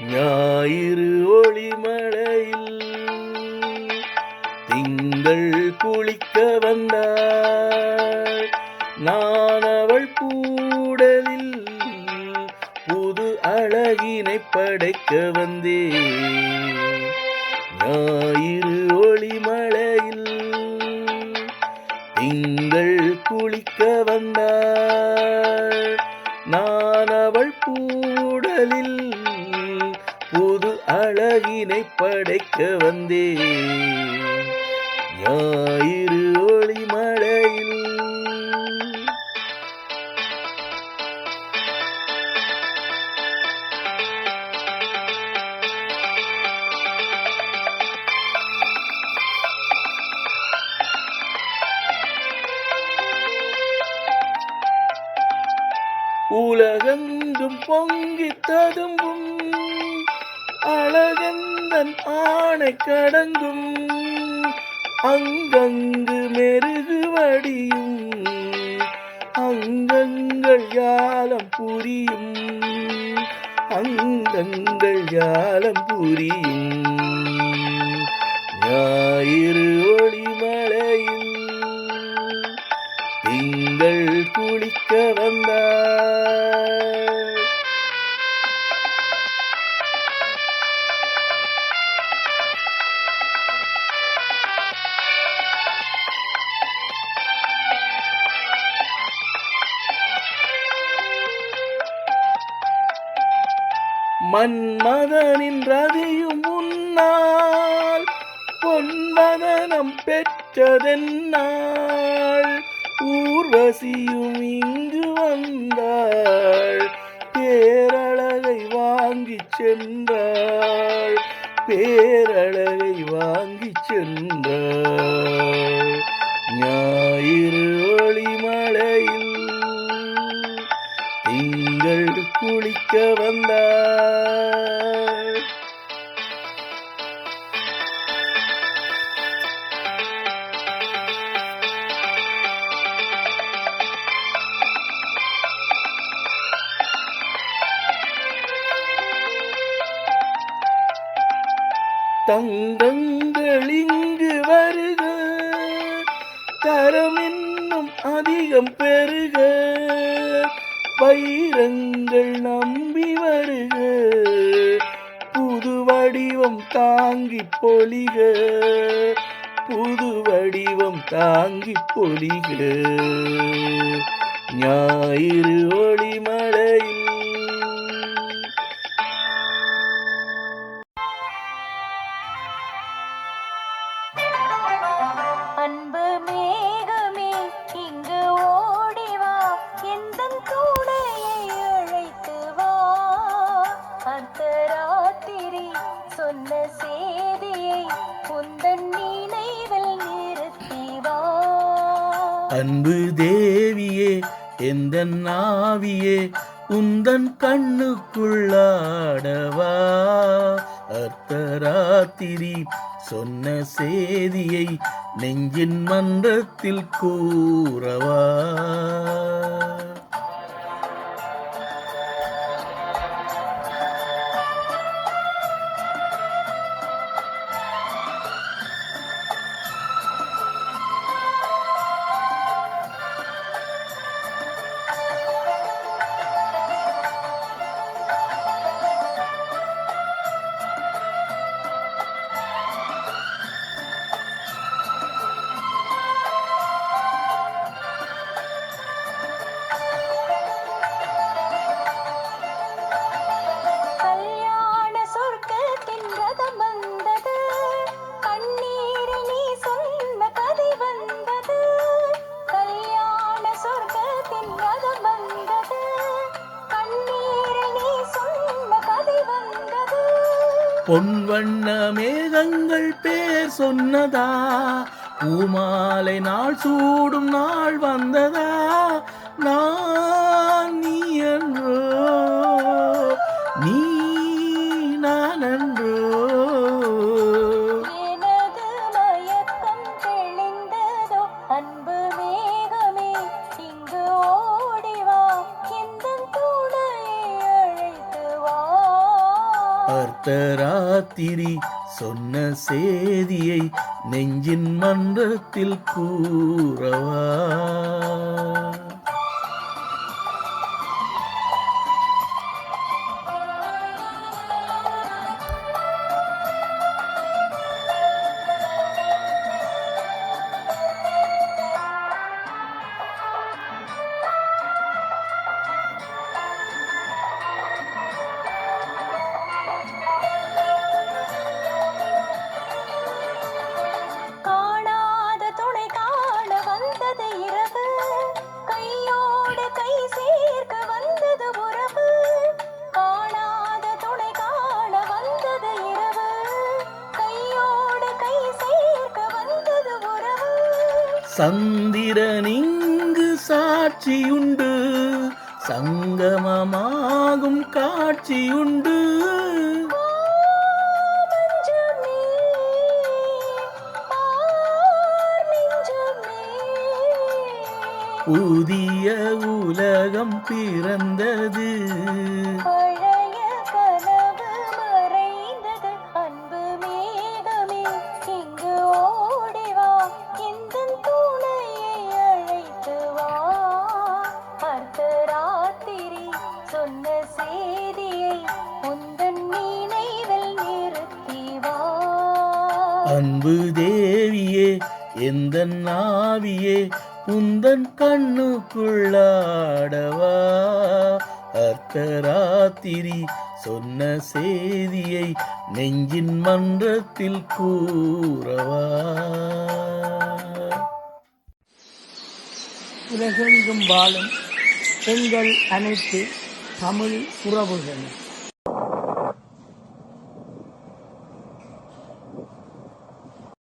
ஞாயிறு ஒளிமழையில் திங்கள் குளிக்க வந்தாள் நான் அவள் கூடலில் புது அழகினை படைக்க வந்தேன். ஞாயிறு ஒளிமழையில் திங்கள் குளிக்க வந்தாள் நான் அவள் கூடலில் உலகினை படைக்க வந்தேன். ஞாயிறு ஒளிமழையில் உலகெங்கும் பொங்கி ததும்பும் அழகந்தன் ஆணை கடங்கும் அங்கங்கு மெருகு வடியும் அங்கங்கள் யாலம் புரியும் அங்கங்கள் யாலம் புரியும். ஞாயிறு ஒளிமலையும் திங்கள் குளிக்க வந்தார். மன்மதனின் ரதியும் முன்னால் பொன்மதனம் பெற்றதென்னாள் ஊர்வசியும் இங்கு வந்தார். தங்கங்கள் இங்கு வருக. தரம் இன்னும் அதிகம் பெருக. பைரங்கள் நம்பி வருக. புது வடிவம் தாங்கி பொலிக புது வடிவம் தாங்கி பொலிக ஞாயிறு ஒளிமலையில் அன்பு தேவியே எந்த நாவியே உந்தன் கண்ணுக்குள்ளாடவா? அர்த்தராத்திரி சொன்ன செய்தியை நெஞ்சின் மன்றத்தில் கூறவா? பொன்வண்ண மேகங்கள் பேர் சொன்னதா? பூமாலை நாள் சூடும் நாள் வந்ததா? நான் அர்த்தராத்திரி ராத்திரி சொன்ன செய்தியை நெஞ்சின் மன்றத்தில் கூறவா? சந்திரனிங்கு சாட்சியுண்டு. சங்கமமாகும் காட்சியுண்டு. புதிய உலகம் பிறந்தது. அன்பு தேவியே எந்த நாவியே உந்தன் கண்ணுக்குள்ளாடவா? அர்த்தராத்திரி சொன்ன செய்தியை நெஞ்சின் மன்றத்தில் கூறவா? உலகெங்கும் வாழும் பெண்கள் அனைத்து தமிழ் உறவுகள்